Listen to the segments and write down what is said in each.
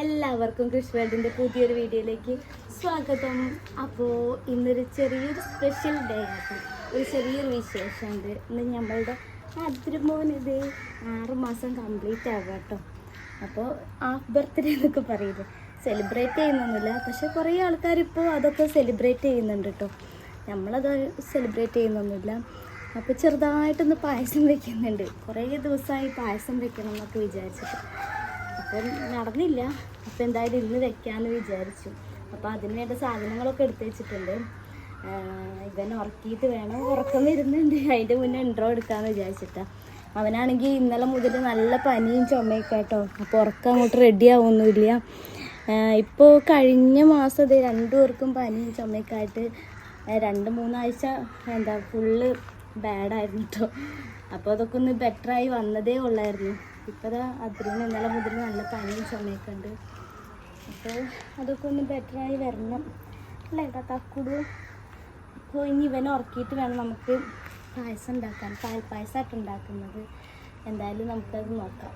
എല്ലാവർക്കും കൃഷി വേൾഡിന്റെ പുതിയൊരു വീഡിയോയിലേക്ക് സ്വാഗതം. അപ്പോൾ ഇന്നൊരു ചെറിയൊരു സ്പെഷ്യൽ ഡേ ആയിരുന്നു ഒരു ചെറിയൊരു വിശേഷമുണ്ട്. ഇന്ന് നമ്മളുടെ അതിരുമോൻ ഇത് ആറ് മാസം കംപ്ലീറ്റ് ആവുക കേട്ടോ അപ്പോൾ ഹാഫ് ബർത്ത്ഡേ എന്നൊക്കെ പറയില്ലേ? സെലിബ്രേറ്റ് ചെയ്യുന്നൊന്നുമില്ല. പക്ഷെ കുറേ ആൾക്കാർ ഇപ്പോൾ അതൊക്കെ സെലിബ്രേറ്റ് ചെയ്യുന്നുണ്ട് കേട്ടോ നമ്മളത് സെലിബ്രേറ്റ് ചെയ്യുന്നൊന്നുമില്ല. അപ്പോൾ ചെറുതായിട്ടൊന്ന് പായസം വെക്കുന്നുണ്ട്. കുറേ ദിവസമായി പായസം വെക്കണം എന്നൊക്കെ വിചാരിച്ചിട്ട്. അപ്പം നടന്നില്ല. അപ്പോൾ എന്തായാലും ഇന്ന് വെക്കാന്ന് വിചാരിച്ചു. അപ്പോൾ അതിന് വേണ്ട സാധനങ്ങളൊക്കെ എടുത്തു വെച്ചിട്ടുണ്ട്. ഇവൻ ഉറക്കിയിട്ട് വേണം ഉറക്കം വരുന്നുണ്ട്. അതിന്റെ മുന്നേ ഇൻട്രോ എടുക്കാന്ന് വിചാരിച്ചിട്ടാണ് അവനാണെങ്കിൽ ഇന്നലെ മുതൽ നല്ല പനിയും ചുമയൊക്കെ കേട്ടോ അപ്പോൾ ഉറക്കം അങ്ങോട്ട് റെഡി ആവുമൊന്നുമില്ല ഇപ്പോൾ കഴിഞ്ഞ മാസം ഇത് രണ്ടു പേർക്കും പനിയും ചുമയൊക്കെ ആയിട്ട് രണ്ട് മൂന്നാഴ്ച എന്താ ഫുള്ള് ബാഡായിരുന്നു കേട്ടോ അപ്പോൾ അതൊക്കെ ഒന്ന് ബെറ്ററായി വന്നതേ ഉള്ളായിരുന്നു. ഇപ്പോൾ ദാ അതിന് ഇന്നലെ മുതൽ നല്ല പനിയും ചുമയൊക്കെ ഉണ്ട്. അപ്പോൾ അതൊക്കെ ഒന്ന് ബെറ്ററായി വരണം. അല്ലേ തക്കുടു. അപ്പോൾ ഇനി ഇവനെ ഉറക്കിയിട്ട് വേണം നമുക്ക് പായസം ഉണ്ടാക്കാൻ. പാൽ പായസമായിട്ട് ഉണ്ടാക്കുന്നത്. എന്തായാലും നമുക്കത് നോക്കാം.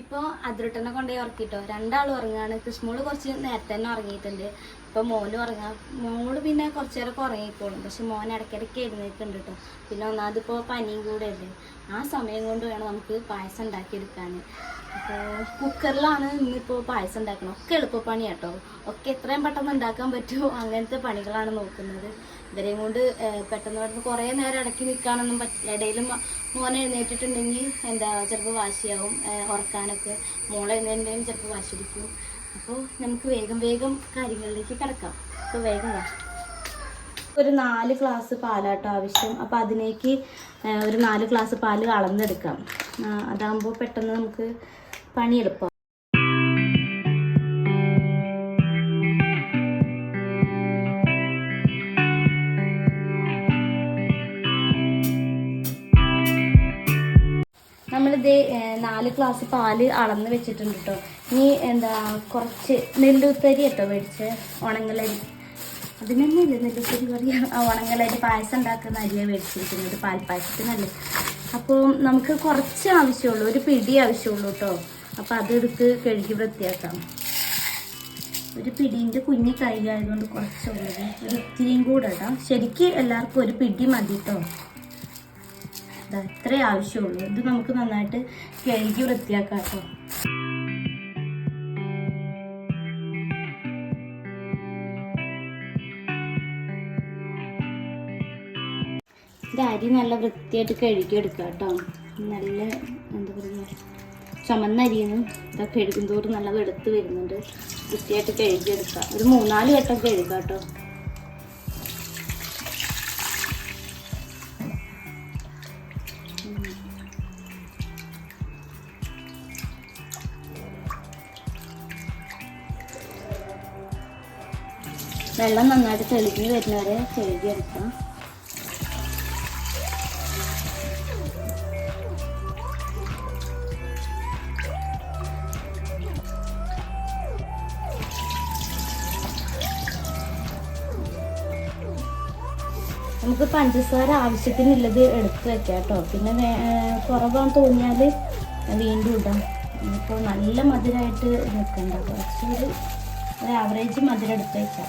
ഇപ്പോൾ അതിരുട്ടനെ കൊണ്ടുപോയി ഉറക്കിട്ടോ. രണ്ടാളും ഉറങ്ങുകയാണ് കൃഷ്ണമോൾ കുറച്ച് നേരത്തെ തന്നെ ഉറങ്ങിയിട്ടുണ്ട്. ഇപ്പോൾ മോന് പറഞ്ഞ മോൾ പിന്നെ കുറച്ച് ഉറങ്ങിക്കോളും പക്ഷെ മോൻ ഇടയ്ക്കിടയ്ക്ക് എഴുന്നേൽക്കുന്നുണ്ട് കേട്ടോ പിന്നെ ഒന്നാമത് ഇപ്പോൾ പനിയും കൂടെ അല്ലേ ആ സമയം കൊണ്ട് വേണം നമുക്ക് പായസം ഉണ്ടാക്കിയെടുക്കാൻ അപ്പോൾ കുക്കറിലാണ് ഇന്നിപ്പോൾ പായസം ഉണ്ടാക്കണം ഒക്കെ എളുപ്പപ്പണി കേട്ടോ ഒക്കെ എത്രയും പെട്ടെന്ന് ഉണ്ടാക്കാൻ പറ്റുമോ അങ്ങനത്തെ പണികളാണ് നോക്കുന്നത്. ഇവരെയും കൊണ്ട് പെട്ടെന്ന് പെട്ടെന്ന് കുറേ നേരം ഇടയ്ക്ക് നിൽക്കാനൊന്നും പറ്റില്ല ഇടയിലും മോനെ എഴുന്നേറ്റിട്ടുണ്ടെങ്കിൽ എന്താ ചിലപ്പോൾ വാശിയാവും ഉറക്കാനൊക്കെ. മോളെ എഴുന്നേറ്റുണ്ടെങ്കിൽ ചിലപ്പോൾ വാശി പിടിക്കും. അപ്പോൾ നമുക്ക് വേഗം വേഗം കാര്യങ്ങളിലേക്ക് കിടക്കാം. അപ്പോൾ വേഗം ഒരു നാല് ഗ്ലാസ് പാലാട്ടോ ആവശ്യം. അപ്പോൾ അതിലേക്ക് ഒരു നാല് ഗ്ലാസ് പാൽ അളന്നെടുക്കാം. അതാകുമ്പോൾ പെട്ടെന്ന് നമുക്ക് പണി നമ്മളിത് നാല് ഗ്ലാസ് പാൽ അളന്ന് വെച്ചിട്ടുണ്ട് കേട്ടോ ഇനി എന്താ കുറച്ച് നെല്ലുത്തരി കേട്ടോ മേടിച്ച്? ഉണങ്ങലരി. അതിനൊന്നുമില്ല നെല്ലുത്തരി പറയാ ആ ഉണങ്ങലരി പായസം ഉണ്ടാക്കുന്ന അരിയാണ് മേടിച്ചിരിക്കുന്നത് പാൽപ്പായസത്തിനല്ലേ. അപ്പോൾ നമുക്ക് കുറച്ച് ആവശ്യമുള്ളൂ ഒരു പിടി ആവശ്യമുള്ളൂ കേട്ടോ. അപ്പോൾ അതെടുത്ത് കഴുകി വൃത്തിയാക്കാം. ഒരു പിടീന്റെ കുഞ്ഞു കൈയായതുകൊണ്ട് കുറച്ചുള്ളത്. ഒരു ഇത്തിരിയും കൂടെ ഇടാം. ശരിക്ക് എല്ലാവർക്കും ഒരു പിടി മതി കേട്ടോ. അത് അത്രേ ആവശ്യമുള്ളൂ. ഇത് നമുക്ക് നന്നായിട്ട് കഴുകി വൃത്തിയാക്കാം കേട്ടോ. ഇത് അരി നല്ല വൃത്തിയായിട്ട് കഴുകി എടുക്കുക കേട്ടോ. നല്ല എന്താ പറയുക ചുമന്ന അരിയൊന്നും ഇതൊക്കെ കഴുകും തോറും നല്ല വെളുത്ത് വരുന്നുണ്ട്. വൃത്തിയായിട്ട് കഴുകി എടുക്കാം ഒരു മൂന്നാൽ വട്ടം കഴുകുക കേട്ടോ. വെള്ളം നന്നായിട്ട് തെളിഞ്ഞ് വരുന്നവരെ കഴുകിയെടുക്കാം. നമുക്ക് പഞ്ചസാര ആവശ്യത്തിനുള്ളത് എടുത്ത് വെക്കാം കേട്ടോ. പിന്നെ കുറവാന്ന് തോന്നിയാൽ വീണ്ടും ഇടാം. ഇപ്പോൾ നല്ല മധുരമായിട്ട് നിൽക്കണ്ട. കുറച്ചൊരു ഒരു ആവറേജ് മധുരം എടുത്ത് വെക്കാം.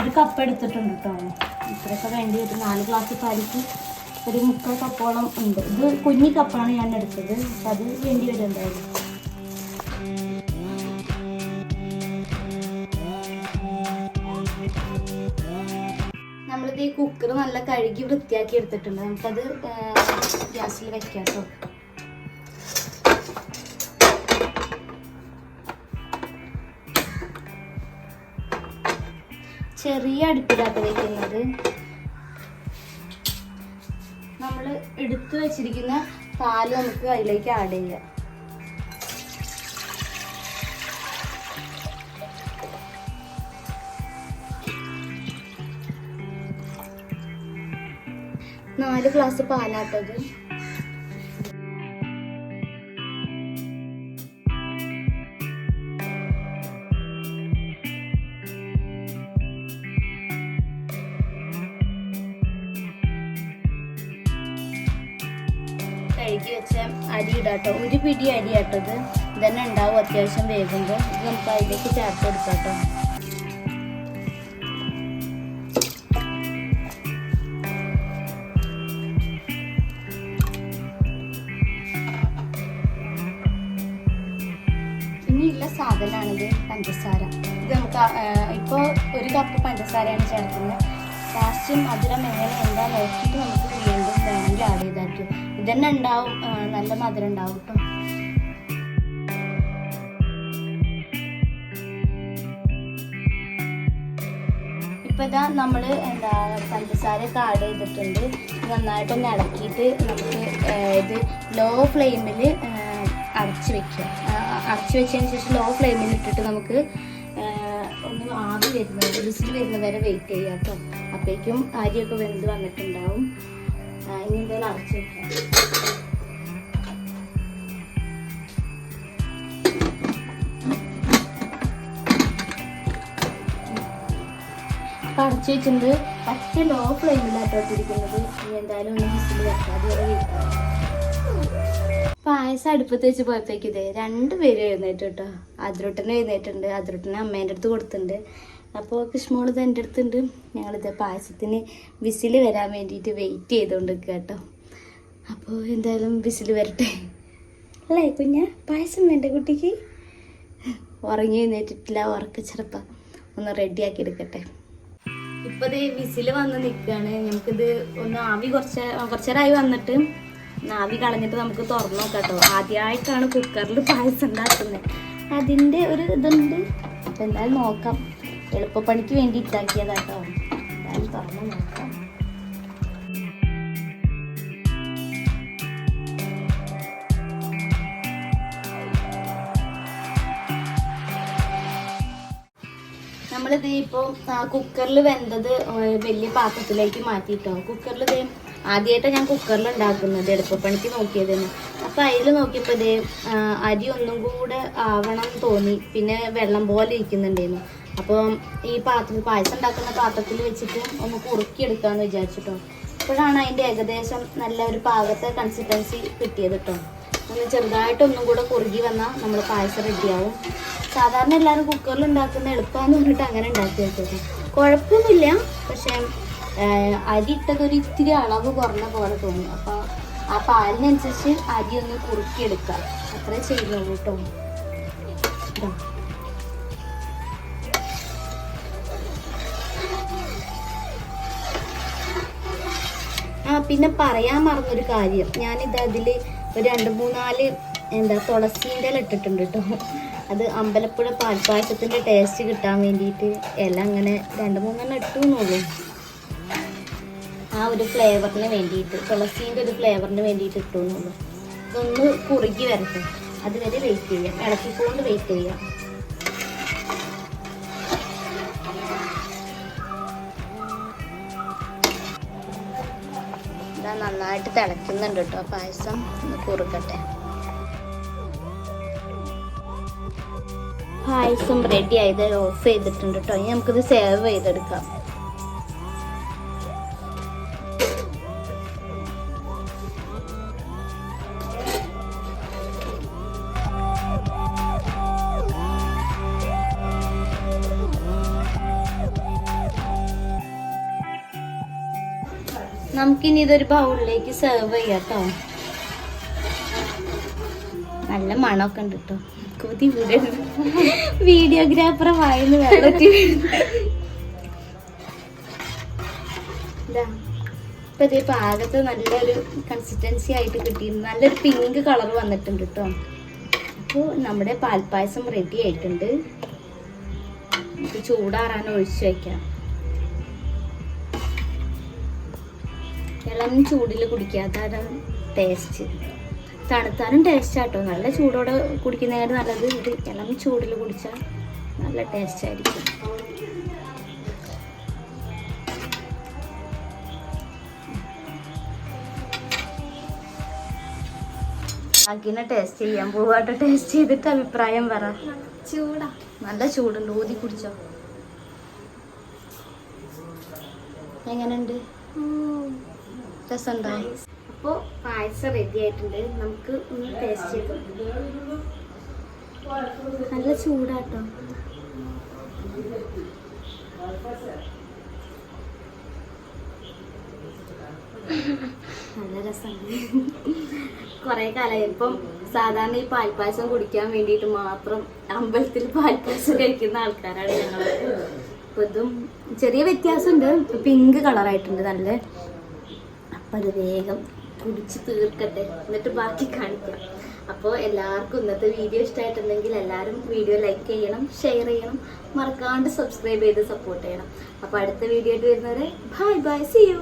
ഒരു കപ്പ് എടുത്തിട്ടുണ്ട് കേട്ടോ. ഇത്രയൊക്കെ വേണ്ടി ഒരു നാല് ഗ്ലാസ് പാലിക്ക് ഒരു മുക്കാൽ കപ്പോളം ഉണ്ട്. ഇത് കുഞ്ഞി കപ്പാണ് ഞാൻ എടുത്തത്. അത് വേണ്ടി വരും എന്തായാലും. നമ്മളിത് ഈ കുക്കർ നല്ല കഴുകി വൃത്തിയാക്കി എടുത്തിട്ടുണ്ട്. നമുക്കത് ഗ്യാസിൽ വെക്കാം കേട്ടോ ചെറിയ അടുപ്പിലാട്ട് വെക്കുന്നത്. നമ്മൾ എടുത്തു വെച്ചിരിക്കുന്ന പാൽ നമുക്ക് അതിലേക്ക് ആഡ് ചെയ്യാം. നാല് ഗ്ലാസ് പാലാട്ടത് കഴുകി വെച്ച അരി ഇടാട്ടോ. ഒരു പിടി അരി ആട്ടത് ഇതന്നെ ഉണ്ടാവും അത്യാവശ്യം വേകുമ്പോൾ നമുക്ക് അതിലേക്ക് ചേർത്ത് ഇനിയുള്ള പഞ്ചസാര. ഇത് നമുക്ക് ഇപ്പോൾ ഒരു കപ്പ് പഞ്ചസാരയാണ് ചേർക്കുന്നത്. ലാസ്റ്റ് മധുരം എങ്ങനെ എന്താ നോക്കിയിട്ട് നമുക്ക് വീണ്ടും വേണമെങ്കിൽ ആഡ് ചെയ്തായിരിക്കും ഇതന്നെ ഉണ്ടാവും നല്ല മധുരം ഉണ്ടാവും കേട്ടോ. ഇപ്പൊ ഇതാ നമ്മൾ എന്താ പഞ്ചസാരയൊക്കെ ആഡ് ചെയ്തിട്ടുണ്ട്. നന്നായിട്ടൊന്ന് ഇളക്കിയിട്ട് നമുക്ക് ഇത് ലോ ഫ്ലെയിമിൽ അടച്ച് വെക്കുക. അടച്ച് വെച്ചതിന് ശേഷം ലോ ഫ്ലെയിമിൽ ഇട്ടിട്ട് നമുക്ക് ഒന്ന് ആവി വരുന്നത് വരുന്ന വരെ വെയിറ്റ് ചെയ്യാം കേട്ടോ. അപ്പോഴേക്കും അരിയൊക്കെ വെന്ത് വന്നിട്ടുണ്ടാവും. ഇനി എന്തായാലും അടച്ച് വെക്കാം. അടച്ചു വെച്ചിട്ടുണ്ട്. പറ്റ ലോ ഫ്ലെയിമിലാട്ടോ ഇട്ടിരിക്കുന്നത്. ഇനി എന്തായാലും ഒന്ന് വിസിൽ വെക്കാം. അതുവരെ വെയിറ്റ് ചെയ്യാം പായസം അടുപ്പത്ത് വെച്ച് പോയപ്പോഴേക്കും ഇതേ രണ്ട് പേര് എഴുന്നേറ്റ് കേട്ടോ അതിരൊട്ടനെ എഴുന്നേറ്റുണ്ട് അതിരൊട്ടനെ അമ്മേന്റെ അടുത്ത് കൊടുത്തിട്ടുണ്ട്. അപ്പോൾ കൃഷ്ണമോൾ ഇത് എന്റെ അടുത്തുണ്ട്. ഞങ്ങളിത് പായസത്തിന് വിസിൽ വരാൻ വേണ്ടിയിട്ട് വെയിറ്റ് ചെയ്തുകൊണ്ട് കേട്ടോ അപ്പോൾ എന്തായാലും വിസിൽ വരട്ടെ. അല്ലേ കുഞ്ഞ? പായസം വേണ്ട കുട്ടിക്ക്? ഉറങ്ങി എഴുന്നേറ്റിട്ടില്ല ഉറക്ക ചെറുപ്പം. ഒന്ന് റെഡിയാക്കി എടുക്കട്ടെ. ഇപ്പൊ ദേ വിസിൽ വന്ന് നിൽക്കുകയാണ് നമുക്കിത് ഒന്ന് ആവി കുറച്ച് കുറച്ചേരായി വന്നിട്ട് ആവി കളഞ്ഞിട്ട് നമുക്ക് തുറന്നു നോക്കാം കേട്ടോ ആദ്യമായിട്ടാണ് കുക്കറിൽ പായസം ഉണ്ടാക്കുന്നത്. അതിന്റെ ഒരു ഇതുണ്ട്. അപ്പം എന്തായാലും നോക്കാം. എളുപ്പപ്പണിക്ക് വേണ്ടി ഇട്ടാക്കിയതാട്ടോ. എന്തായാലും തുറന്നു നോക്കാം. നമ്മളിത് ഇപ്പോൾ കുക്കറിൽ വെന്തത് വലിയ പാത്രത്തിലേക്ക് മാറ്റിയിട്ടോ കുക്കറിൽ ഇത് ആദ്യമായിട്ടാണ് ഞാൻ കുക്കറിൽ ഉണ്ടാക്കുന്നത് നോക്കിയതിന് അപ്പം അതിൽ നോക്കിയപ്പോൾ ഇത് അരി ഒന്നും കൂടെ ആവണം തോന്നി. പിന്നെ വെള്ളം പോലെ ഇരിക്കുന്നുണ്ടായിരുന്നു അപ്പോൾ ഈ പാത്രത്തിൽ പായസം ഉണ്ടാക്കുന്ന പാത്രത്തിൽ വെച്ചിട്ട് ഒന്ന് കുറുക്കിയെടുക്കാമെന്ന് വിചാരിച്ചിട്ടോ. അപ്പോഴാണ് അതിന്റെ ഏകദേശം നല്ല ഒരു പാകത്തെ കൺസിസ്റ്റൻസി കിട്ടിയത് കേട്ടോ ഒന്ന് ചെറുതായിട്ടൊന്നും കൂടെ കുറുകി വന്നാൽ നമ്മൾ പായസം റെഡിയാവും സാധാരണ എല്ലാവരും കുക്കറിൽ ഉണ്ടാക്കുന്ന എളുപ്പമാണെന്ന് പറഞ്ഞിട്ട് അങ്ങനെ ഉണ്ടാക്കി വെച്ചത് കുഴപ്പമൊന്നുമില്ല പക്ഷേ അരി ഇട്ടത് ഒരു ഇത്തിരി അളവ് കുറഞ്ഞ പോലെ തോന്നി. അപ്പോൾ ആ പാലിനനുസരിച്ച് അരി ഒന്ന് കുറുക്കിയെടുക്കുക. അത്രേ ചെയ്യുന്നുള്ളൂ കേട്ടോ. ആ പിന്നെ പറയാൻ മറന്നൊരു കാര്യം. ഞാനിത് അതിൽ ഒരു രണ്ട് മൂന്നാൽ എന്താ തുളസീന്റെ ഇട്ടിട്ടുണ്ട് കേട്ടോ അത് അമ്പലപ്പുഴ പാൽപ്പായസത്തിന്റെ ടേസ്റ്റ് കിട്ടാൻ വേണ്ടിയിട്ട് ഇല അങ്ങനെ രണ്ട് മൂന്നെണ്ണം ഇട്ടു എന്നുള്ളൂ ഒരു ഫ്ലേവറിന് വേണ്ടിയിട്ട് തുളസീന്റെ ഒരു ഫ്ലേവറിന് വേണ്ടിയിട്ട് ഇട്ടു ഒന്ന് കുറുകി വരട്ടെ. അതുവരെ വെയിറ്റ് ചെയ്യാം. ഇളക്കിക്കൊണ്ട് വെയിറ്റ് ചെയ്യാം. നന്നായിട്ട് തിളയ്ക്കുന്നുണ്ട് കേട്ടോ. പായസം ഒന്ന് കുറുക്കട്ടെ പായസം റെഡി ആയത് ഓഫ് ചെയ്തിട്ടുണ്ട് കേട്ടോ. ഇനി നമുക്കിത് സേവ് ചെയ്തെടുക്കാം. നമുക്കിനി ഇതൊരു ബൗളിലേക്ക് സെർവ് ചെയ്യാം കേട്ടോ നല്ല മണമൊക്കെ ഉണ്ട് കേട്ടോ കൊതി വിടരുത് വീഡിയോഗ്രാഫറെ വായിന്ന് വെള്ളത്തി ഇതാ. ഇപ്പൊ ഇതേ പാകത്ത് നല്ലൊരു കൺസിസ്റ്റൻസി ആയിട്ട് കിട്ടിയിരുന്നു. നല്ലൊരു പിങ്ക് കളർ വന്നിട്ടുണ്ട് കേട്ടോ അപ്പോൾ നമ്മുടെ പാൽപ്പായസം റെഡി ആയിട്ടുണ്ട്. ചൂടാറാൻ ഒഴിച്ചു വയ്ക്കാം ഇളം ചൂടിൽ കുടിക്കാത്ത ടേസ്റ്റ് തണുത്താലും ടേസ്റ്റ് ആട്ടോ. നല്ല ചൂടോടെ കുടിക്കുന്നതിന് നല്ലത് ഇത് ഇളം ചൂടിൽ കുടിച്ചാൽ നല്ല ടേസ്റ്റ് ആയിരിക്കും. അക്കിനെ ടേസ്റ്റ് ചെയ്യാൻ പോവാട്ടോ. ടേസ്റ്റ് ചെയ്തിട്ട് അഭിപ്രായം പറ. ചൂടാ. നല്ല ചൂടുണ്ട്. ഊതി കുടിച്ചോ. എങ്ങനെയുണ്ട് രസമുണ്ടോ? അപ്പോൾ പായസം റെഡി ആയിട്ടുണ്ട്. നമുക്ക് ഒന്ന് ടേസ്റ്റ് ചെയ്ത്. നല്ല ചൂടാട്ടോ. നല്ല രസം കുറേ കാലമായി ഇപ്പം സാധാരണ ഈ പാൽപ്പായസം കുടിക്കാൻ വേണ്ടിയിട്ട് മാത്രം അമ്പലത്തിൽ പാൽപ്പായസം കഴിക്കുന്ന ആൾക്കാരാണ് ഞങ്ങൾ അപ്പം ഇതും ചെറിയ വ്യത്യാസമുണ്ട്. പിങ്ക് കളറായിട്ടുണ്ട് നല്ല അപ്പം അത് വേഗം കുടിച്ച് തീർക്കട്ടെ. എന്നിട്ട് ബാക്കി കാണിക്കാം. അപ്പോൾ എല്ലാവർക്കും ഇന്നത്തെ വീഡിയോ ഇഷ്ടമായിട്ടുണ്ടെങ്കിൽ എല്ലാവരും വീഡിയോ ലൈക്ക് ചെയ്യണം ഷെയർ ചെയ്യണം മറക്കാണ്ട് സബ്സ്ക്രൈബ് ചെയ്ത് സപ്പോർട്ട് ചെയ്യണം. അപ്പോൾ അടുത്ത വീഡിയോ ആയിട്ട് വരുന്നവരെ ബൈ ബൈ സി യു